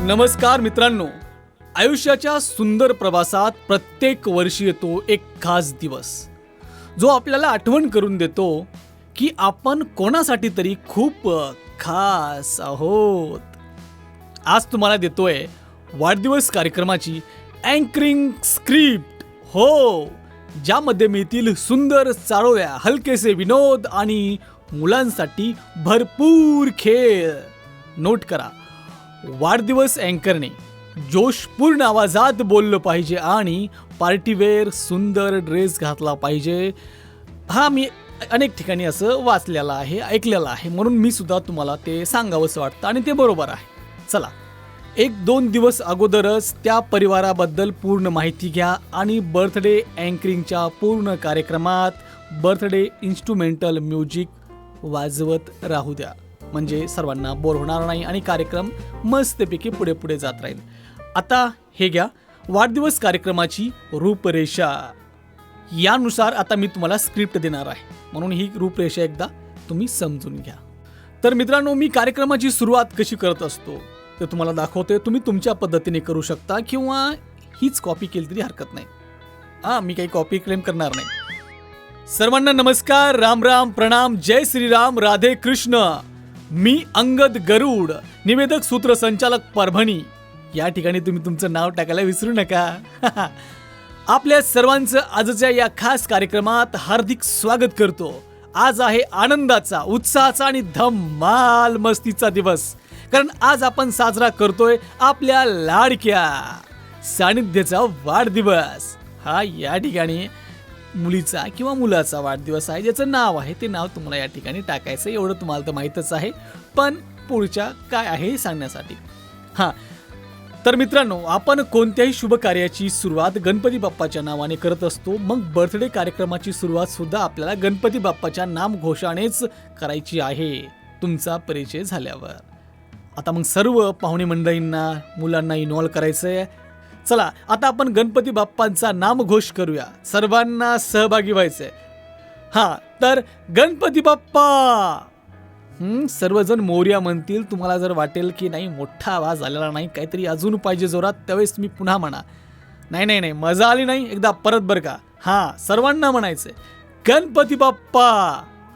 नमस्कार मित्रांनो. आयुष्याच्या सुंदर प्रवासात प्रत्येक वर्षी येतो एक खास दिवस. जो आपल्याला आठवण करून देतो की आपण कोणासाठी तरी खूप खास आहोत. आज तुम्हाला देतोय वाढदिवस कार्यक्रमाची अँकरिंग स्क्रिप्ट हो ज्यामध्ये मिळतील सुंदर चारोळ्या हलकेसे विनोद आणि मुलांसाठी भरपूर खेळ. नोट करा. वाढदिवस अँकरने जोशपूर्ण आवाजात बोललं पाहिजे आणि पार्टीवेअर सुंदर ड्रेस घातला पाहिजे. हा मी अनेक ठिकाणी असं वाचलेलं आहे ऐकलेलं आहे. म्हणून मी सुद्धा तुम्हाला ते सांगावंसं वाटतं आणि ते बरोबर आहे. चला एक दोन दिवस अगोदरच त्या परिवाराबद्दल पूर्ण माहिती घ्या आणि बर्थडे अँकरिंगच्या पूर्ण कार्यक्रमात बर्थडे इन्स्ट्रुमेंटल म्युझिक वाजवत राहू द्या. म्हणजे सर्वांना बोर होणार नाही आणि कार्यक्रम मस्तपैकी पुढे पुढे जात राहील. आता हे घ्या वाढदिवस कार्यक्रमाची रूपरेषा. यानुसार आता मी तुम्हाला स्क्रिप्ट देणार आहे. म्हणून ही रूपरेषा एकदा तुम्ही समजून घ्या. तर मित्रांनो मी कार्यक्रमाची सुरुवात कशी करत असतो ते तुम्हाला दाखवते. तुम्ही तुमच्या पद्धतीने करू शकता किंवा हीच कॉपी केली तरी हरकत नाही. हां मी काही कॉपी क्लेम करणार नाही. सर्वांना नमस्कार राम राम प्रणाम जय श्रीराम राधे कृष्ण. मी अंगद गरुड निवेदक सूत्रसंचालक परभणी. या ठिकाणी तुम्ही तुमचं नाव टाकायला विसरू नका. आपल्या सर्वांचं आजच्या या खास कार्यक्रमात हार्दिक स्वागत करतो. आज आहे आनंदाचा उत्साहाचा आणि धमाल मस्तीचा दिवस. कारण आज आपण साजरा करतोय आपल्या लाडक्या सानिध्याचा वाढदिवस. हा या ठिकाणी मुलीचा किंवा मुलाचा वाढदिवस आहे ज्याचं नाव आहे ते नाव तुम्हाला या ठिकाणी टाकायचं एवढं तुम्हाला तर माहीतच आहे. पण पुढच्या काय आहे हे सांगण्यासाठी. हां. तर मित्रांनो आपण कोणत्याही शुभ कार्याची सुरुवात गणपती बाप्पाच्या नावाने करत असतो. मग बर्थडे कार्यक्रमाची सुरुवात सुद्धा आपल्याला गणपती बाप्पाच्या नाम घोषानेच करायची आहे. तुमचा परिचय झाल्यावर. आता मग सर्व पाहुणे मंडळींना मुलांना इन्व्हॉल्व करायचं आहे चला आता आपण गणपती बाप्पांचा नामघोष करूया. सर्वांना सहभागी व्हायचंय. हा तर गणपती बाप्पा! सर्वजण मोर्या म्हणतील तुम्हाला जर वाटेल की नाही मोठा आवाज आलेला नाही काहीतरी अजून पाहिजे जोरात त्यावेळेस तुम्ही पुन्हा म्हणा. नाही नाही नाही मजा आली नाही एकदा परत बरं का. हां सर्वांना म्हणायचंय. गणपती बाप्पा!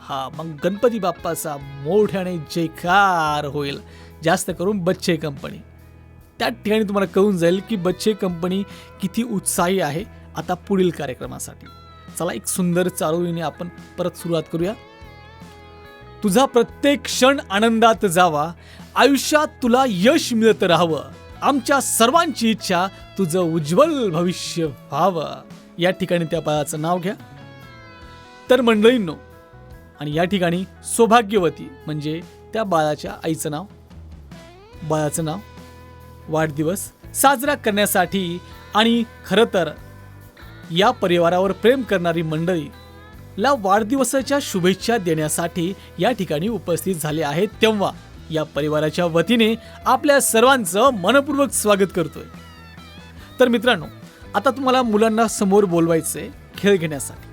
हा मग गणपती बाप्पाचा मोठ्याने जयकार होईल. जास्त करून बच्चे कंपनी. त्या ठिकाणी तुम्हाला कळून जाईल की बच्चे कंपनी किती उत्साही आहे आता पुढील कार्यक्रमासाठी. चला एक सुंदर चारोळीने आपण परत सुरुवात करूया. तुझा प्रत्येक क्षण आनंदात जावा. आयुष्यात तुला यश मिळत राहावं. आमच्या सर्वांची इच्छा तुझं उज्ज्वल भविष्य व्हावं. या ठिकाणी त्या बाळाचं नाव घ्या. तर मंडळींनो आणि या ठिकाणी सौभाग्यवती म्हणजे त्या बाळाच्या आईचं नाव. बाळाचं नाव. वाढदिवस साजरा करण्यासाठी आणि खरं तर या परिवारावर प्रेम करणारी मंडळी ला वाढदिवसाच्या शुभेच्छा देण्यासाठी या ठिकाणी उपस्थित झाले आहेत तेव्हा या परिवाराच्या वतीने आपल्या सर्वांचं मनपूर्वक स्वागत करतोय. तर मित्रांनो आता तुम्हाला मुलांना समोर बोलवायचे खेळ घेण्यासाठी.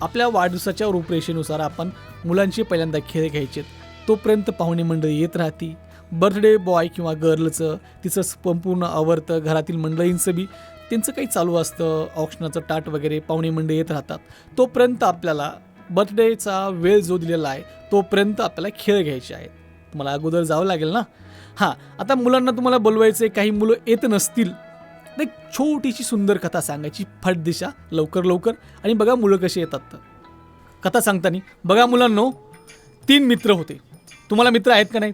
आपल्या वाढदिवसाच्या रूपरेषेनुसार आपण मुलांचे पहिल्यांदा खेळ घ्यायचे तोपर्यंत पाहुणे मंडळी येत राहती बर्थडे बॉय किंवा गर्लचं तिचं संपूर्ण आवडतं घरातील मंडळींचं बी त्यांचं काही चालू असतं औक्षणाचं टाट वगैरे पाहुणे मंडळी येत राहतात. तोपर्यंत आपल्याला बर्थडेचा वेळ जो दिलेला आहे तोपर्यंत आपल्याला खेळ घ्यायचे आहेत. तुम्हाला अगोदर जावं लागेल ना? हां आता मुलांना तुम्हाला बोलवायचं काही मुलं येत नसतील. तर एक छोटीशी सुंदर कथा सांगायची फट दिशा लवकर लवकर. आणि बघा मुलं कशी येतात तर. कथा सांगताना बघा मुलांनो तीन मित्र होते. तुम्हाला मित्र आहेत का नाही?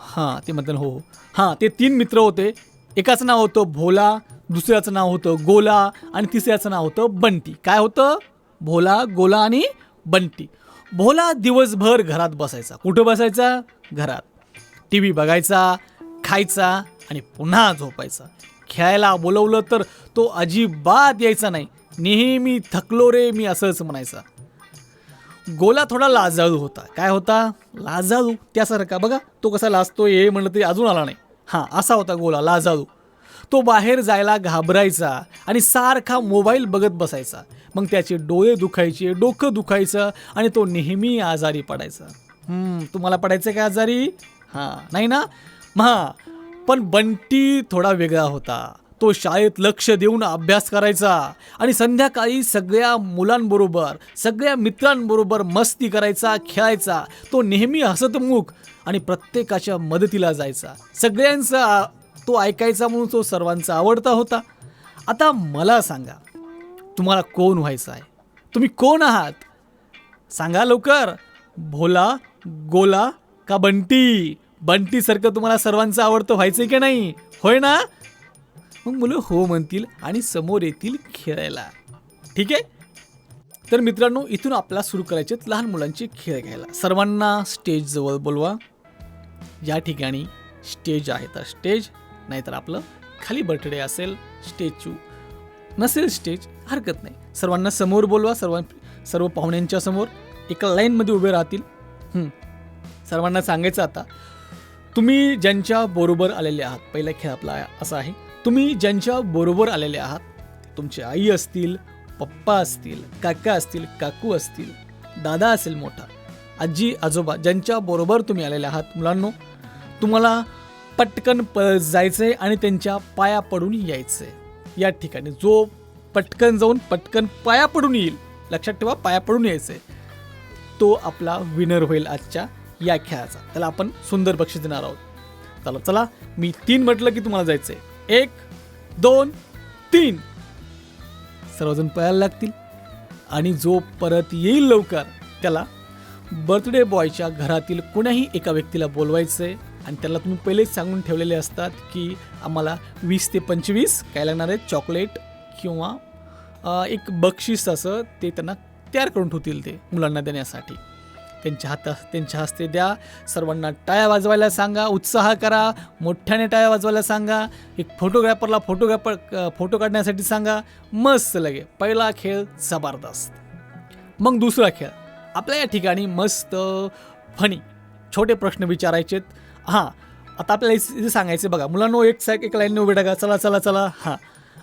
हां ते म्हणतात हो हो. हां ते तीन मित्र होते. एकाचं नाव होतं भोला दुसऱ्याचं नाव होतं गोला आणि तिसऱ्याचं नाव होतं बंटी. काय होतं? भोला गोला आणि बंटी. भोला दिवसभर घरात बसायचा. कुठं बसायचा? घरात. टी व्ही बघायचा खायचा आणि पुन्हा झोपायचा. खेळायला बोलवलं तर तो अजिबात यायचा नाही. नेहमी थकलो रे मी असंच म्हणायचा. गोला थोडा लाजाळू होता. काय होता? लाजाळू. त्यासारखा. बघा तो कसा लाजतो हे म्हणलं तरी अजून आला नाही. हां असा होता गोला लाजाळू. तो बाहेर जायला घाबरायचा आणि सारखा मोबाईल बघत बसायचा. मग त्याचे डोळे दुखायचे डोकं दुखायचं आणि तो नेहमी आजारी पडायचा. तुम्हाला पडायचं का आजारी? हां नाही ना? हां पण बंटी थोडा वेगळा होता. तो शाळेत लक्ष देऊन अभ्यास करायचा. आणि संध्याकाळी सगळ्या मुलांबरोबर सगळ्या मित्रांबरोबर मस्ती करायचा खेळायचा. तो नेहमी हसतमुख आणि प्रत्येकाच्या मदतीला जायचा. सगळ्यांचा तो ऐकायचा म्हणून तो सर्वांचा आवडता होता. आता मला सांगा तुम्हाला कोण व्हायचं आहे? तुम्ही कोण आहात? सांगा लवकर. भोला गोला का बंटी? बंटीसारखं तुम्हाला सर्वांचं आवडतं व्हायचं की नाही? होय ना? मग मुलं हो म्हणतील आणि समोर येतील खेळायला. ठीक आहे? तर मित्रांनो इथून आपला सुरू करायचे आहेत लहान मुलांचे खेळ घ्यायला. सर्वांना स्टेजजवळ बोलवा. या ठिकाणी स्टेज आहे तर स्टेज नाहीतर आपलं खाली बर्थडे असेल स्टेचू नसेल स्टेज हरकत नाही. सर्वांना समोर बोलवा सर्व सर्व पाहुण्यांच्या समोर. एका लाईनमध्ये उभे राहतील. सर्वांना सांगायचं आता तुम्ही ज्यांच्या बरोबर आलेले आहात पहिला खेळ आपला असा आहे तुम्ही ज्यांच्या बरोबर आलेले आहात तुमची आई असतील पप्पा असतील काका असतील काकू असतील दादा असेल मोठा आजी आजोबा ज्यांच्या बरोबर तुम्ही आलेले आहात मुलांनो तुम्हाला पटकन प जायचं आहे आणि त्यांच्या पाया पडून यायचं. आहे या ठिकाणी जो पटकन जाऊन पटकन पाया पडून येईल लक्षात ठेवा पाया पडून यायचं आहे तो आपला विनर होईल आजच्या या खेळाचा. त्याला आपण सुंदर बक्षीस देणार आहोत. चला चला मी तीन म्हटलं की तुम्हाला जायचं आहे एक दोन तीन. सर्वजण पळायला लागतील. आणि जो परत येईल लवकर त्याला बर्थडे बॉयच्या घरातील कुणाही एका व्यक्तीला बोलवायचं आहे आणि त्याला तुम्ही पहिलेच सांगून ठेवलेले असतात की आम्हाला वीस ते पंचवीस काय लागणार आहे? चॉकलेट किंवा एक बक्षीस असं ते त्यांना तयार करून ठेवतील ते मुलांना देण्यासाठी. त्यांच्या हातात त्यांच्या हस्ते द्या. सर्वांना टाळ्या वाजवायला सांगा उत्साह करा मोठ्याने टाळ्या वाजवायला सांगा. एक फोटोग्राफरला फोटोग्राफर फोटो काढण्यासाठी सांगा. मस्त लगे. पहिला खेळ जबरदस्त. मग दुसरा खेळ. आपल्या या ठिकाणी मस्त फनी छोटे प्रश्न विचारायचेत. हां आता आपल्याला इथे सांगायचे बघा. मुलांनो एक सायक एक लाईनने उभे टाका. चला चला चला. हां.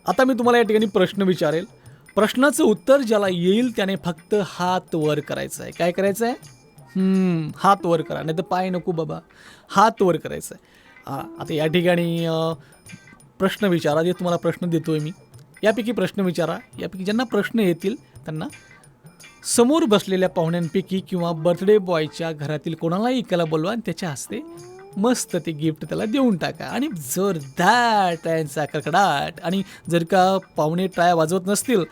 आता मी तुम्हाला या ठिकाणी प्रश्न विचारेल. प्रश्नाचं उत्तर ज्याला येईल त्याने फक्त हात वर करायचं आहे. काय करायचं आहे? हात वर करा नाही तर पाय नको बाबा. हात वर करायचं आहे हां आता या ठिकाणी प्रश्न विचारा जे तुम्हाला प्रश्न देतो आहे मी. यापैकी प्रश्न विचारा. यापैकी ज्यांना प्रश्न येतील त्यांना समोर बसलेल्या पाहुण्यांपैकी किंवा बर्थडे बॉयच्या घरातील कोणालाही एकाला बोलवा आणि त्याच्या हस्ते मस्त ते गिफ्ट त्याला देऊन टाका. आणि जोरदार टाळ्यांचा कडकडाट. आणि जर का पाहुणे टाळ्या वाजवत नसतील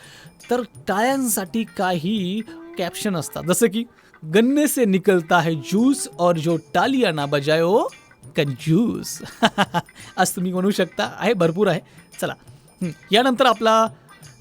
तर टाळ्यांसाठी काही कॅप्शन असतात. जसं की गन्ने से निकलता है ज्यूस और जो टालिया ना बजायो कंजूस। आज तुम्ही म्हणू शकता आहे भरपूर आहे. चला. यानंतर आपला